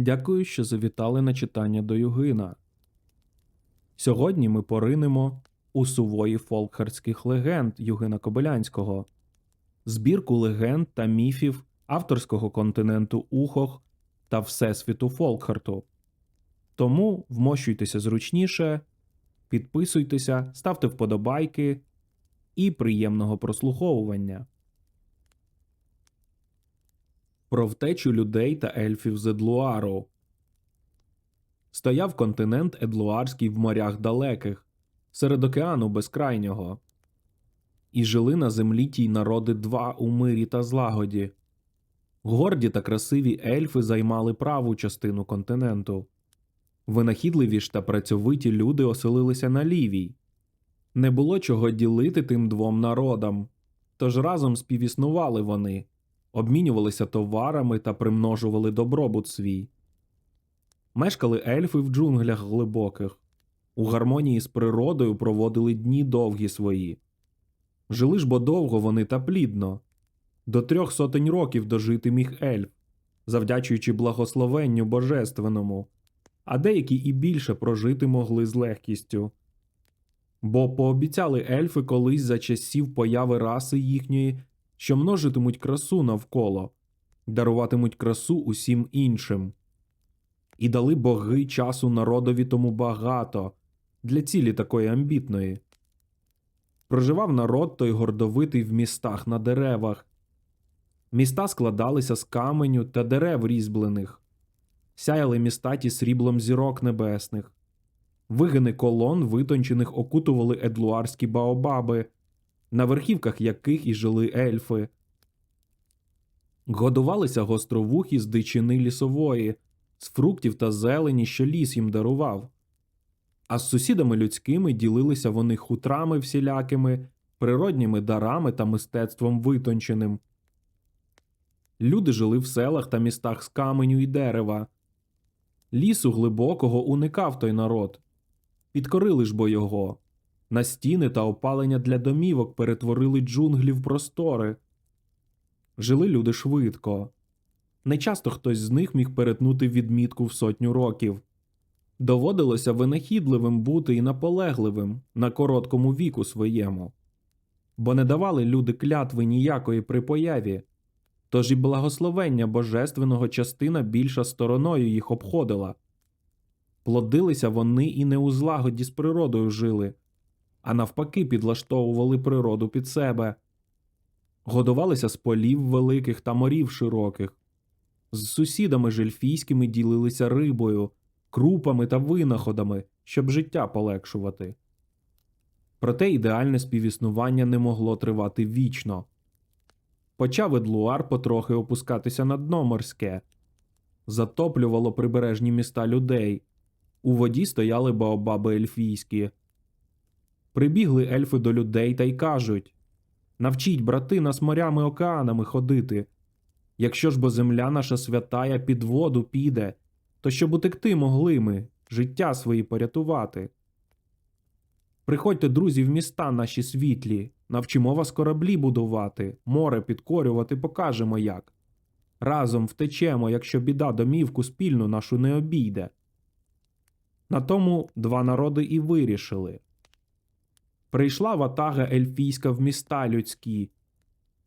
Дякую, що завітали на читання до Югина. Сьогодні ми поринемо у сувої фолкхардських легенд Югина Кобилянського, збірку легенд та міфів авторського континенту Ухох та Всесвіту Фолкхарту. Тому вмощуйтеся зручніше, підписуйтеся, ставте вподобайки і приємного прослуховування. Про втечу людей та ельфів з Едлуару. Стояв континент Едлуарський в морях далеких, серед океану безкрайнього. І жили на землі тій народи два у мирі та злагоді. Горді та красиві ельфи займали праву частину континенту. Винахідливі ж та працьовиті люди оселилися на лівій. Не було чого ділити тим двом народам, тож разом співіснували вони, обмінювалися товарами та примножували добробут свій. Мешкали ельфи в джунглях глибоких, у гармонії з природою проводили дні довгі свої. Жили ж бо довго вони та плідно, до трьох сотень років дожити міг ельф, завдячуючи благословенню божественному, а деякі і більше прожити могли з легкістю. Бо пообіцяли ельфи колись за часів появи раси їхньої, що множитимуть красу навколо, даруватимуть красу усім іншим. І дали боги часу народові тому багато для цілі такої амбітної. Проживав народ той гордовитий в містах на деревах. Міста складалися з каменю та дерев різьблених, сяяли міста ті сріблом зірок небесних. Вигини колон, витончених, окутували едлуарські баобаби, на верхівках яких і жили ельфи. Годувалися гостровухі з дичини лісової, з фруктів та зелені, що ліс їм дарував. А з сусідами людськими ділилися вони хутрами всілякими, природніми дарами та мистецтвом витонченим. Люди жили в селах та містах з каменю і дерева. Лісу глибокого уникав той народ. Підкорили ж бо його. На стіни та опалення для домівок перетворили джунглі в простори. Жили люди швидко. Нечасто хтось з них міг перетнути відмітку в сотню років. Доводилося винахідливим бути і наполегливим на короткому віку своєму, бо не давали люди клятви ніякої при появі, тож і благословення божественного частина більша стороною їх обходила. Плодилися вони і не у злагоді з природою жили, а навпаки, підлаштовували природу під себе, годувалися з полів великих та морів широких, з сусідами жильфійськими ділилися рибою, крупами та винаходами, щоб життя полегшувати. Проте ідеальне співіснування не могло тривати вічно. Почав Едлуар потрохи опускатися на дно морське, затоплювало прибережні міста людей. У воді стояли баобаби ельфійські. Прибігли ельфи до людей та й кажуть Навчіть, брати, нас морями океанами ходити. Якщо ж бо земля наша святая під воду піде, то щоб утекти могли ми, життя свої порятувати. Приходьте, друзі, в міста наші світлі, навчимо вас кораблі будувати, море підкорювати, покажемо як. Разом втечемо, якщо біда домівку спільну нашу не обійде. На тому два народи і вирішили. Прийшла ватага ельфійська в міста людські.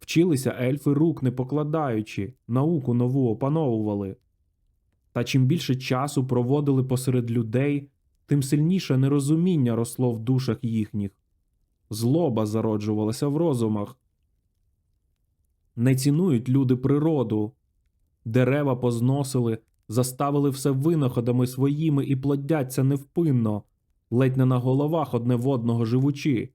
Вчилися ельфи рук не покладаючи, науку нову опановували. Та чим більше часу проводили посеред людей, тим сильніше нерозуміння росло в душах їхніх, злоба зароджувалася в розумах. Не цінують люди природу, дерева позносили, заставили все винаходами своїми і плодяться невпинно, ледь не на головах одне в одного живучи.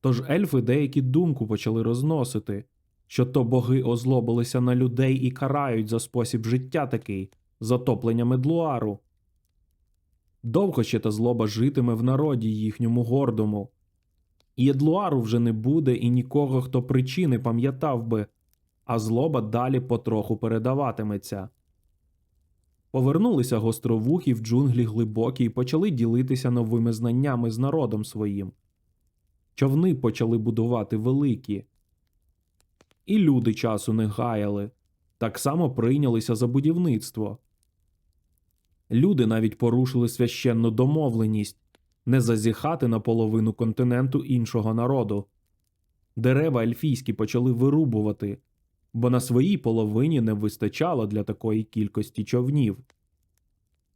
Тож ельфи деякі думку почали розносити, що то боги озлобилися на людей і карають за спосіб життя такий, затоплення медлуару. Довго ще та злоба житиме в народі їхньому гордому. І Едлуару вже не буде і нікого, хто причини пам'ятав би, а злоба далі потроху передаватиметься. Повернулися гостровухи в джунглі глибокі і почали ділитися новими знаннями з народом своїм. Човни почали будувати великі. І люди часу не гаяли. так само прийнялися за будівництво. Люди навіть порушили священну домовленість не зазіхати на половину континенту іншого народу. Дерева ельфійські почали вирубувати, бо на своїй половині не вистачало для такої кількості човнів.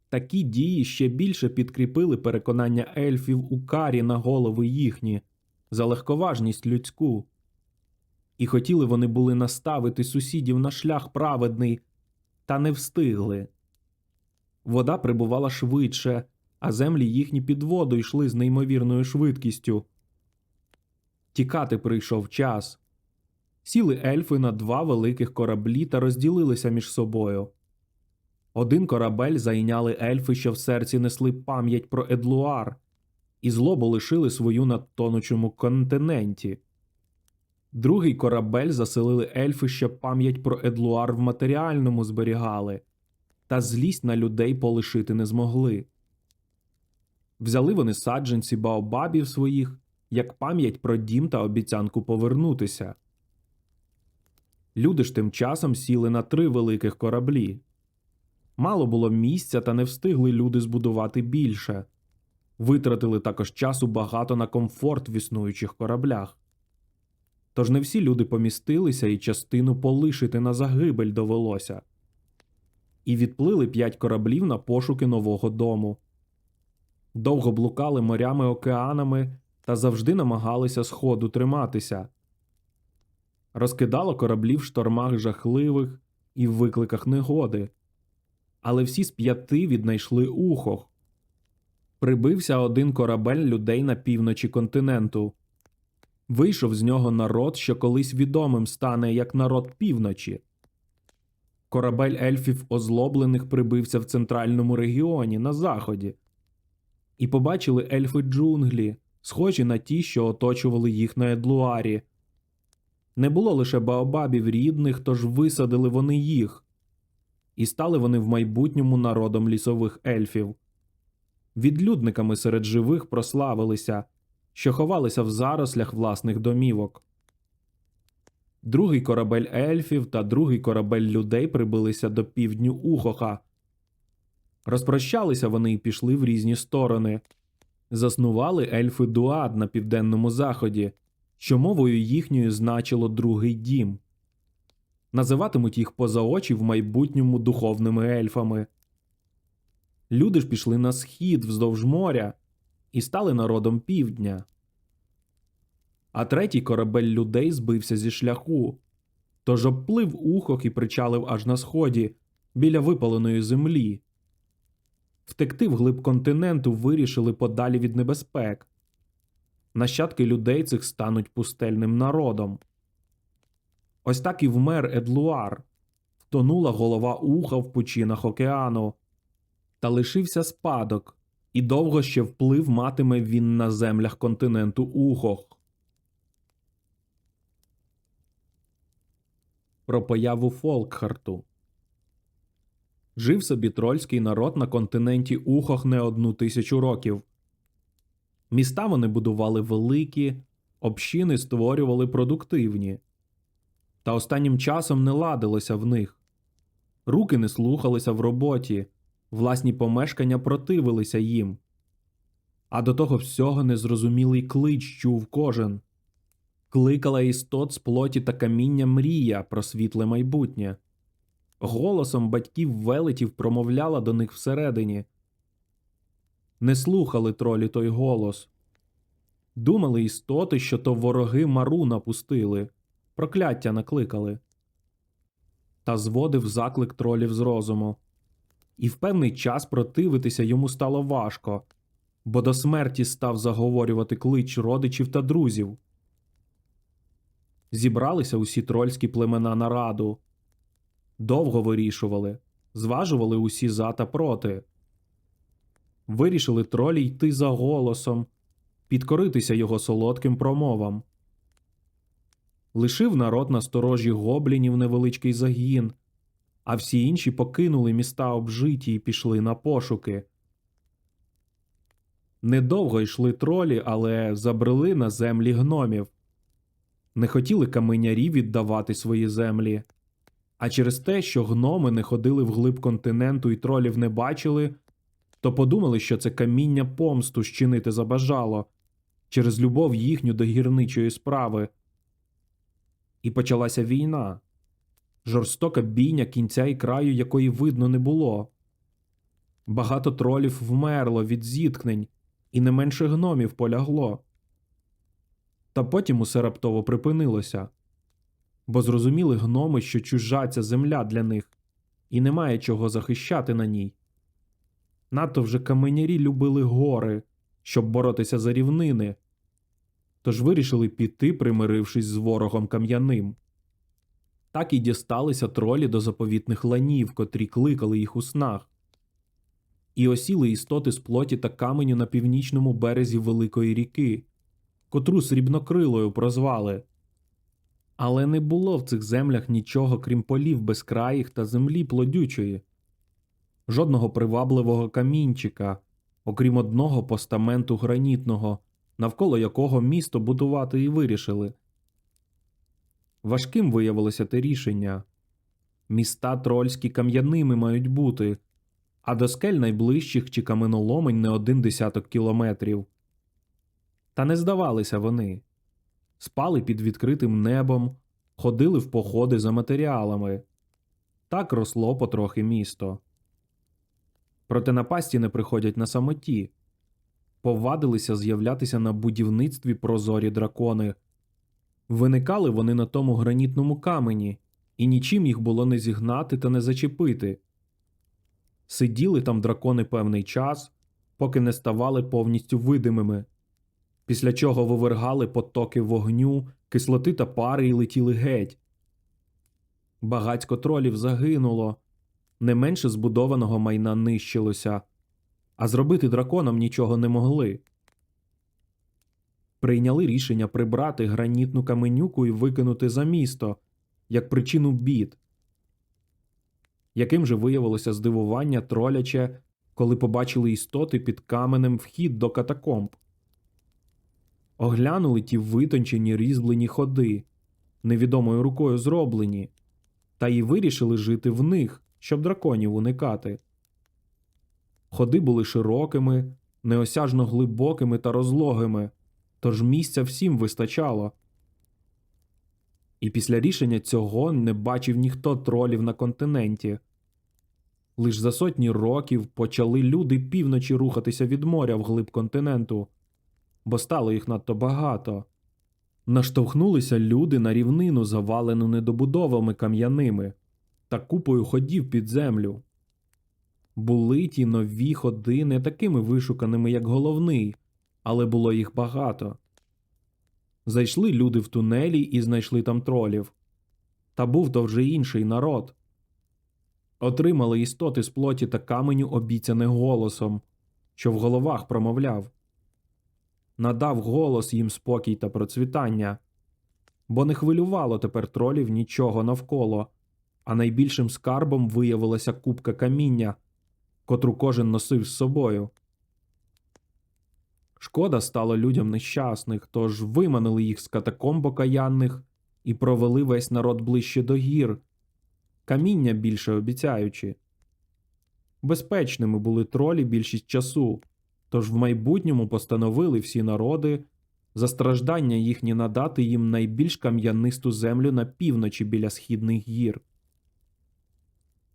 Такі дії ще більше підкріпили переконання ельфів у карі на голови їхні за легковажність людську. І хотіли вони були наставити сусідів на шлях праведний, та не встигли. Вода прибувала швидше, а землі їхні під воду йшли з неймовірною швидкістю. Тікати прийшов час. Сіли ельфи на два великих кораблі та розділилися між собою. Один корабель зайняли ельфи, що в серці несли пам'ять про Едлуар, і злобу лишили свою на тонучому континенті. Другий корабель заселили ельфи, що пам'ять про Едлуар в матеріальному зберігали, та злість на людей полишити не змогли. Взяли вони саджанці баобабів своїх, як пам'ять про дім та обіцянку повернутися. Люди ж тим часом сіли на три великих кораблі. Мало було місця, та не встигли люди збудувати більше. Витратили також часу багато на комфорт в існуючих кораблях. Тож не всі люди помістилися і частину полишити на загибель довелося. І відплили п'ять кораблів на пошуки нового дому. Довго блукали морями океанами та завжди намагалися сходу триматися. Розкидало кораблі в штормах жахливих і в викликах негоди. Але всі з п'яти віднайшли ухох. Прибився один корабель людей на півночі континенту. Вийшов з нього народ, що колись відомим стане як народ півночі. Корабель ельфів озлоблених прибився в центральному регіоні на заході, і побачили ельфи джунглі, схожі на ті, що оточували їх на Едлуарі. Не було лише баобабів рідних, тож висадили вони їх, і стали вони в майбутньому народом лісових ельфів. Відлюдниками серед живих прославилися, що ховалися в зарослях власних домівок. Другий корабель ельфів та другий корабель людей прибилися до півдню Ухоха. Розпрощалися вони і пішли в різні сторони. Заснували ельфи Дуад на південному заході, що мовою їхньою значило другий дім. Називатимуть їх поза очі в майбутньому духовними ельфами. Люди ж пішли на схід вздовж моря і стали народом півдня. А третій корабель людей збився зі шляху, тож обплив ухох і причалив аж на сході, біля випаленої землі. Втекти вглиб континенту вирішили подалі від небезпек. Нащадки людей цих стануть пустельним народом. Ось так і вмер Едлуар, втонула голова уха в пучинах океану, та лишився спадок, і довго ще вплив матиме він на землях континенту Ухох. Про появу Фолкхарту Жив собі трольський народ на континенті Ухох не одну тисячу років. Міста вони будували великі, общини створювали продуктивні. Та останнім часом не ладилося в них. Руки не слухалися в роботі, власні помешкання противилися їм. А до того всього незрозумілий клич чув кожен. Кликала істот з плоті та каміння мрія про світле майбутнє. Голосом батьків велетів промовляла до них всередині. Не слухали тролі той голос. Думали істоти, що то вороги мару напустили, прокляття накликали. Та зводив заклик тролів з розуму. І в певний час противитися йому стало важко, бо до смерті став заговорювати клич родичів та друзів. Зібралися усі трольські племена на раду. Довго вирішували, зважували усі за та проти. Вирішили тролі йти за голосом, підкоритися його солодким промовам. Лишив народ на сторожі гоблінів невеличкий загін, а всі інші покинули міста обжиті і пішли на пошуки. Недовго йшли тролі, але забрели на землі гномів. Не хотіли каменярі віддавати свої землі, А через те, що гноми не ходили вглиб континенту і тролів не бачили, то подумали, що це каміння помсту щинити забажало через любов їхню до гірничої справи. І почалася війна жорстока бійня кінця і краю, якої видно не було. Багато тролів вмерло від зіткнень, і не менше гномів полягло. Та потім усе раптово припинилося, бо зрозуміли гноми, що чужа ця земля для них, і немає чого захищати на ній. Надто вже каменярі любили гори, щоб боротися за рівнини, тож вирішили піти, примирившись з ворогом кам'яним. Так і дісталися тролі до заповітних ланів, котрі кликали їх у снах. І осіли істоти з плоті та каменю на північному березі Великої ріки, котру срібнокрилою прозвали. Але не було в цих землях нічого, крім полів безкраїх та землі плодючої, жодного привабливого камінчика, окрім одного постаменту гранітного, навколо якого місто будувати і вирішили. Важким виявилося те рішення міста трольські кам'яними мають бути, а до скель найближчих чи каменоломень не один десяток кілометрів. Та не здавалися вони спали під відкритим небом, ходили в походи за матеріалами. Так росло потрохи місто. Проте напасті не приходять на самоті. Повадилися з'являтися на будівництві прозорі дракони. Виникали вони на тому гранітному камені, і нічим їх було не зігнати та не зачепити. Сиділи там дракони певний час, поки не ставали повністю видимими, після чого вивергали потоки вогню, кислоти та пари і летіли геть. Багацько тролів загинуло, не менше збудованого майна нищилося, а зробити драконам нічого не могли. Прийняли рішення прибрати гранітну каменюку і викинути за місто як причину бід. Яким же виявилося здивування троляче, коли побачили істоти під каменем вхід до катакомб. Оглянули ті витончені різьблені ходи, невідомою рукою зроблені, та й вирішили жити в них, щоб драконів уникати. Ходи були широкими, неосяжно глибокими та розлогими, тож місця всім вистачало. І після рішення цього не бачив ніхто тролів на континенті. Лиш за сотні років почали люди півночі рухатися від моря вглиб континенту, бо стало їх надто багато. Наштовхнулися люди на рівнину, завалену недобудовами кам'яними та купою ходів під землю. Були ті нові ходи не такими вишуканими, як головний, але було їх багато. Зайшли люди в тунелі і знайшли там тролів. Та був то вже інший народ. Отримали істоти з плоті та каменю обіцяне голосом, що в головах промовляв. Надав голос їм спокій та процвітання, бо не хвилювало тепер тролів нічого навколо, а найбільшим скарбом виявилася купка каміння, котру кожен носив з собою. Шкода стало людям нещасних, тож виманили їх з катакомб окаянних і провели весь народ ближче до гір, каміння більше обіцяючи. Безпечними були тролі більшість часу, тож в майбутньому постановили всі народи за страждання їхні надати їм найбільш кам'янисту землю на півночі біля східних гір.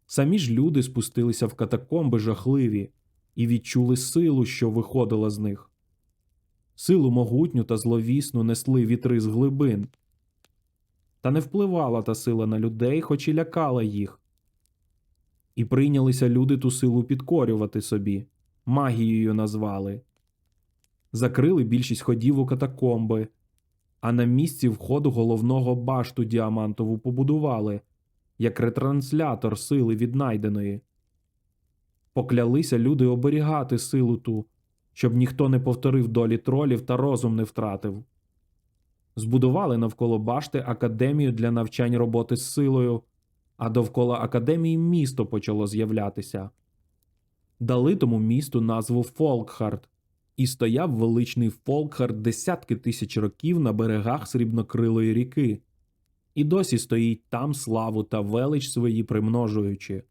Самі ж люди спустилися в катакомби жахливі і відчули силу, що виходила з них. Силу могутню та зловісну несли вітри з глибин. Та не впливала та сила на людей, хоч і лякала їх. І прийнялися люди ту силу підкорювати собі, магією назвали. Закрили більшість ходів у катакомби, а на місці входу головного башту діамантову побудували, як ретранслятор сили віднайденої. Поклялися люди оберігати силу ту, щоб ніхто не повторив долі тролів та розум не втратив. Збудували навколо башти академію для навчань роботи з силою, а довкола академії місто почало з'являтися. Дали тому місту назву Фолкхард, і стояв величний Фолкхард десятки тисяч років на берегах срібнокрилої ріки. І досі стоїть там славу та велич свої примножуючи.